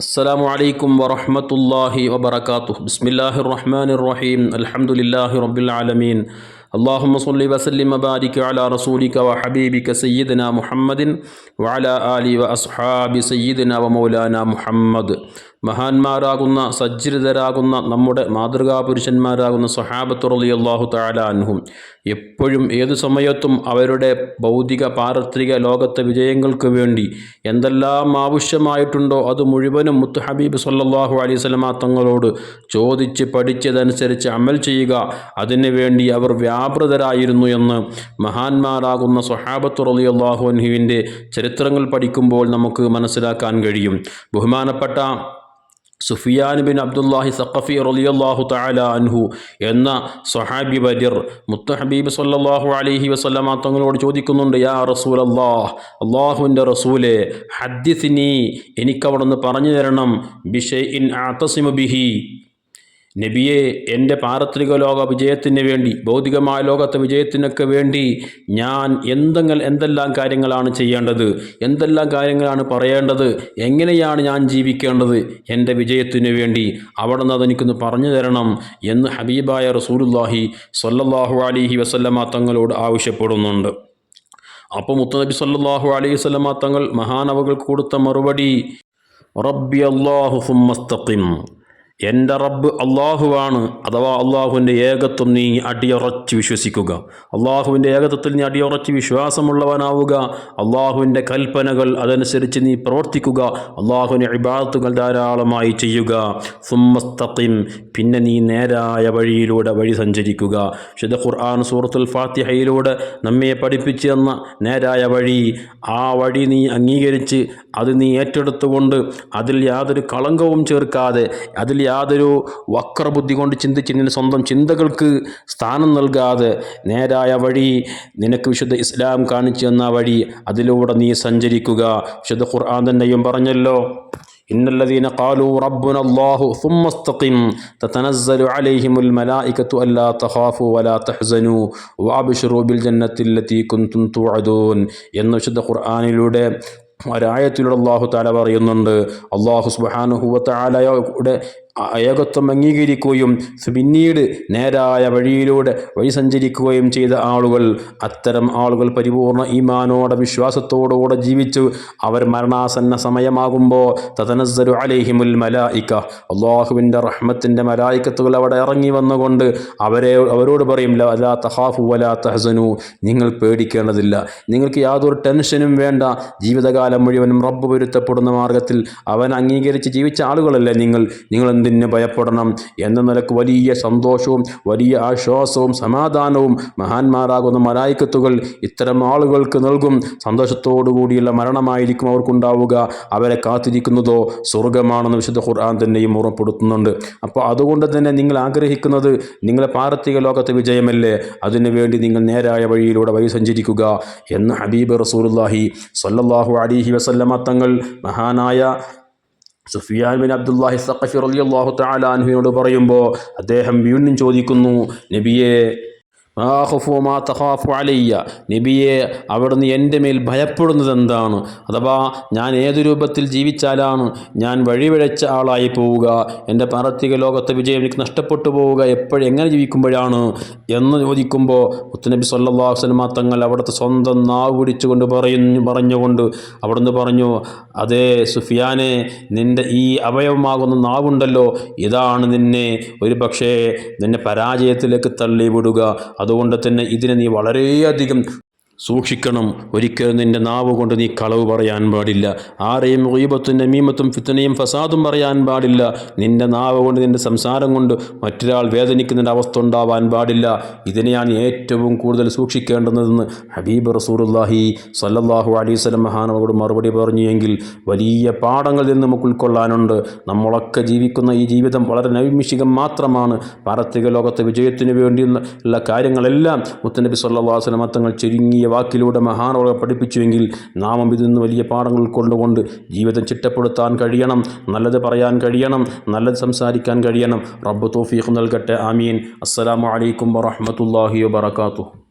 السلام عليكم ورحمة الله وبركاته بسم الله الرحمن الرحيم الحمد لله رب العالمين اللهم صل وسلم وبارك على رسولك وحبيبك سيدنا محمد وعلى آله وأصحاب سيدنا ومولانا محمد മഹാന്മാരാകുന്ന സജ്ജിതരാകുന്ന നമ്മുടെ മാതൃകാപുരുഷന്മാരാകുന്ന പുരുഷന്മാരാകുന്ന അള്ളാഹു അൻഹും. എപ്പോഴും ഏതു സമയത്തും അവരുടെ ഭൗതിക പാരത്രിക ലോകത്തെ വിജയങ്ങൾക്ക് വേണ്ടി എന്തെല്ലാം ആവശ്യമായിട്ടുണ്ടോ അത് മുഴുവനും മുത്ത് ഹബീബ് സല്ലാഹു അലൈഹി വസല്ലമ തങ്ങളോട് ചോദിച്ച് പഠിച്ചതനുസരിച്ച് അമൽ ചെയ്യുക. അതിനുവേണ്ടി അവർ വ്യാപൃതരായിരുന്നു എന്ന് മഹാന്മാരാകുന്ന സഹാബത്ത് റളിയല്ലാഹു അൻഹുവിന്റെ ചരിത്രങ്ങൾ പഠിക്കുമ്പോൾ നമുക്ക് മനസ്സിലാക്കാൻ കഴിയും. ബഹുമാനപ്പെട്ട സുഫിയാൻ ബിൻ അബ്ദുല്ലാഹി സഖഫി റലിയല്ലാഹു തആല അൻഹു എന്ന സ്വഹാബി ബദിർ മുത്തഹബീബ് സല്ലല്ലാഹു അലൈഹി വസല്ലമ തങ്ങളോട് ചോദിക്കുന്നുണ്ട് യാ റസൂലല്ലാഹ് അള്ളാഹുവിന്റെ റസൂലെ ഹദ്ദിസിനി എനിക്കവിടുന്ന് പറഞ്ഞു തരണം ബിഷൈഇൻ ആത്തസിമ ബിഹി. നബിയെ എന്റെ പാരത്രിക ലോക വിജയത്തിന് വേണ്ടി ഭൗതികമായ ലോകത്തെ വിജയത്തിനൊക്കെ വേണ്ടി ഞാൻ എന്തെങ്കിൽ എന്തെല്ലാം കാര്യങ്ങളാണ് ചെയ്യേണ്ടത്? എന്തെല്ലാം കാര്യങ്ങളാണ് പറയേണ്ടത്? എങ്ങനെയാണ് ഞാൻ ജീവിക്കേണ്ടത്? എന്റെ വിജയത്തിന് വേണ്ടി അവിടെ നിന്ന് അതെനിക്കൊന്ന് പറഞ്ഞു തരണം എന്ന് ഹബീബായ റസൂലുല്ലാഹി സ്വല്ലല്ലാഹു അലിഹി വസല്ലമ തങ്ങളോട് ആവശ്യപ്പെടുന്നുണ്ട്. അപ്പോൾ മുത്തനബി സല്ലാഹു അലൈഹി വസല്ലമ തങ്ങൾ മഹാനവകൾ കൊടുത്ത മറുപടി റബ്ബി അള്ളാഹു എന്റെ റബ്ബ് അള്ളാഹുവാണ്. അഥവാ അള്ളാഹുവിന്റെ ഏകത്വം നീ അടിയുറച്ച് വിശ്വസിക്കുക. അള്ളാഹുവിന്റെ ഏകത്വത്തിൽ നീ അടിയുറച്ച് വിശ്വാസമുള്ളവനാവുക. അള്ളാഹുവിന്റെ കൽപ്പനകൾ അതനുസരിച്ച് നീ പ്രവർത്തിക്കുക. അള്ളാഹുവിന്റെ ഇബാത്തുകൾ ധാരാളമായി ചെയ്യുക. സുമ്മസ്തഖിം. പിന്നെ നീ നേരായ വഴിയിലൂടെ വഴി സഞ്ചരിക്കുക. വിശുദ്ധ ഖുർആൻ സൂറത്തുൽ ഫാത്തിഹയിലൂടെ നമ്മെ പഠിപ്പിച്ചു തന്ന നേരായ വഴി. ആ വഴി നീ അംഗീകരിച്ച് അത് നീ ഏറ്റെടുത്തുകൊണ്ട് അതിൽ യാതൊരു കളങ്കവും ചേർക്കാതെ അതിൽ യാതൊരു വക്രബുദ്ധി കൊണ്ട് ചിന്തിച്ച് നിന്റെ സ്വന്തം ചിന്തകൾക്ക് സ്ഥാനം നൽകാതെ നേരായ വഴി നിനക്ക് വിശുദ്ധ ഇസ്ലാം കാണിച്ചു തന്ന വഴി അതിലൂടെ നീ സഞ്ചരിക്കുക വിശുദ്ധ ഖുർആൻ തന്നെയും പറഞ്ഞല്ലോ إن الذين قالوا ربنا الله ثم استقم تتنزل عليهم الملائكة ألا تخافوا ولا تحزنوا وأبشروا بالجنة التي كنتم توعدون എന്ന് വിശുദ്ധ ഖുർആാനിലൂടെ ഒരായത്തിലൂടെ അള്ളാഹു താല പറയുന്നുണ്ട് അള്ളാഹു സുബാനുഹുവ താലയുടെ ഏകത്വം അംഗീകരിക്കുകയും പിന്നീട് നേരായ വഴിയിലൂടെ വഴി സഞ്ചരിക്കുകയും ചെയ്ത ആളുകൾ അത്തരം ആളുകൾ പരിപൂർണ ഈമാനോടെ വിശ്വാസത്തോടുകൂടെ ജീവിച്ചു. അവർ മരണാസന്ന സമയമാകുമ്പോൾ തതനസ്സരു അലൈഹിമുൽ മലായിക്ക അള്ളാഹുവിന്റെ റഹ്മത്തിന്റെ മലായിക്കത്തുകൾ അവിടെ ഇറങ്ങി വന്നുകൊണ്ട് അവരെ അവരോട് പറയും അലാ തഹാഫു വലാ തഹസനു. നിങ്ങൾ പേടിക്കേണ്ടതില്ല. നിങ്ങൾക്ക് യാതൊരു ടെൻഷനും വേണ്ട. ജീവിതകാലം മുഴുവനും റബ്ബ് പൊരുത്തപ്പെടുന്ന മാർഗത്തിൽ അവൻ അംഗീകരിച്ച് ജീവിച്ച ആളുകളല്ലേ നിങ്ങൾ. നിങ്ങൾ എന്തിന് ഭയപ്പെടണം എന്ന നിലയ്ക്ക് വലിയ സന്തോഷവും വലിയ ആശ്വാസവും സമാധാനവും മഹാന്മാരാകുന്ന മലായിക്കത്തുകൾ ഇത്തരം ആളുകൾക്ക് നൽകും. സന്തോഷത്തോടു കൂടിയുള്ള മരണമായിരിക്കും അവർക്കുണ്ടാവുക. അവരെ കാത്തിരിക്കുന്നതോ സ്വർഗമാണെന്ന് വിശുദ്ധ ഖുർആൻ തന്നെയും ഓർമ്മപ്പെടുത്തുന്നുണ്ട്. അപ്പോൾ അതുകൊണ്ട് തന്നെ നിങ്ങൾ ആഗ്രഹിക്കുന്നത് നിങ്ങളെ പാർത്തിക ലോകത്തെ വിജയമല്ലേ? അതിനുവേണ്ടി നിങ്ങൾ നേരായ വഴിയിലൂടെ വഴി സഞ്ചരിക്കുക എന്ന് ഹബീബ് റസൂലുല്ലാഹി സല്ലല്ലാഹു അലിഹി വസല്ലമ തങ്ങൾ മഹാനായ സുഫിയാൻ ബിൻ അബ്ദുല്ലാഹി സഖഫി റളിയല്ലാഹു തആല അൻഹുവിനോട് പറയുമ്പോൾ അദ്ദേഹം വീണ്ടും ചോദിക്കുന്നു നബിയെ തഖാഫു അലയ്യ. നബിയെ അവിടുന്ന് എന്റെ മേൽ ഭയപ്പെടുന്നത് എന്താണ്? അഥവാ ഞാൻ ഏതു രൂപത്തിൽ ജീവിച്ചാലാണ് ഞാൻ വഴിവിഴച്ച ആളായി പോവുക? എന്റെ പാർത്തിക ലോകത്തെ വിജയം എനിക്ക് നഷ്ടപ്പെട്ടു പോവുക എപ്പോഴും എങ്ങനെ ജീവിക്കുമ്പോഴാണ്? എന്ന് ചോദിക്കുമ്പോൾ മുത്തനബി അലൈഹി വസല്ലം തങ്ങൾ അവിടുത്തെ സ്വന്തം നാവ് പിടിച്ചുകൊണ്ട് പറയുന്നു പറഞ്ഞുകൊണ്ട് അവിടുന്ന് പറഞ്ഞു അതേ സുഫിയാനെ നിന്റെ ഈ അവയവമാകുന്ന നാവുണ്ടല്ലോ. ഇതാണ് നിന്നെ ഒരു പക്ഷേ നിന്നെ പരാജയത്തിലേക്ക് തള്ളിവിടുക. അതുകൊണ്ട് തന്നെ ഇതിനെ നീ വളരെയധികം സൂക്ഷിക്കണം. ഒരിക്കലും നിന്റെ നാവ് കൊണ്ട് നീ കളവ് പറയാൻ പാടില്ല. ആരെയും റീബത്തും നമീമത്തും ഫിത്തനയും ഫസാദും പറയാൻ പാടില്ല. നിന്റെ നാവ് കൊണ്ട് നിന്റെ സംസാരം കൊണ്ട് മറ്റൊരാൾ വേദനിക്കുന്നതിന്റെ അവസ്ഥ ഉണ്ടാവാൻ പാടില്ല. ഇതിനെയാണ് ഏറ്റവും കൂടുതൽ സൂക്ഷിക്കേണ്ടതെന്ന് ഹബീബ് റസൂറുല്ലാഹി സല്ലാഹു അലൈഹി മഹാനവരോട് മറുപടി പറഞ്ഞു എങ്കിൽ വലിയ പാഠങ്ങൾ നിന്ന് നമുക്ക് ഉൾക്കൊള്ളാനുണ്ട്. നമ്മളൊക്കെ ജീവിക്കുന്ന ഈ ജീവിതം വളരെ നൈമിഷികം മാത്രമാണ്. പാരത്രിക ലോകത്തെ വിജയത്തിന് വേണ്ടിയുള്ള കാര്യങ്ങളെല്ലാം മുത്തനബി സല്ലാസ്ലമത്തങ്ങൾ വസല്ലം ചുരുങ്ങിയ വാക്കിലൂടെ മഹാനവർ പഠിപ്പിച്ചുവെങ്കിൽ നാമം ഇതിൽ നിന്ന് വലിയ പാഠങ്ങൾ ഉൾക്കൊണ്ടുകൊണ്ട് ജീവിതം ചിട്ടപ്പെടുത്താൻ കഴിയണം നല്ലത് പറയാൻ കഴിയണം നല്ലത് സംസാരിക്കാൻ കഴിയണം. റബ്ബ് തോഫീഖ് നൽകട്ടെ. ആമീൻ. അസ്സലാമു അലൈക്കും വറഹ്മത്തുള്ളാഹി വബറകാതുഹു.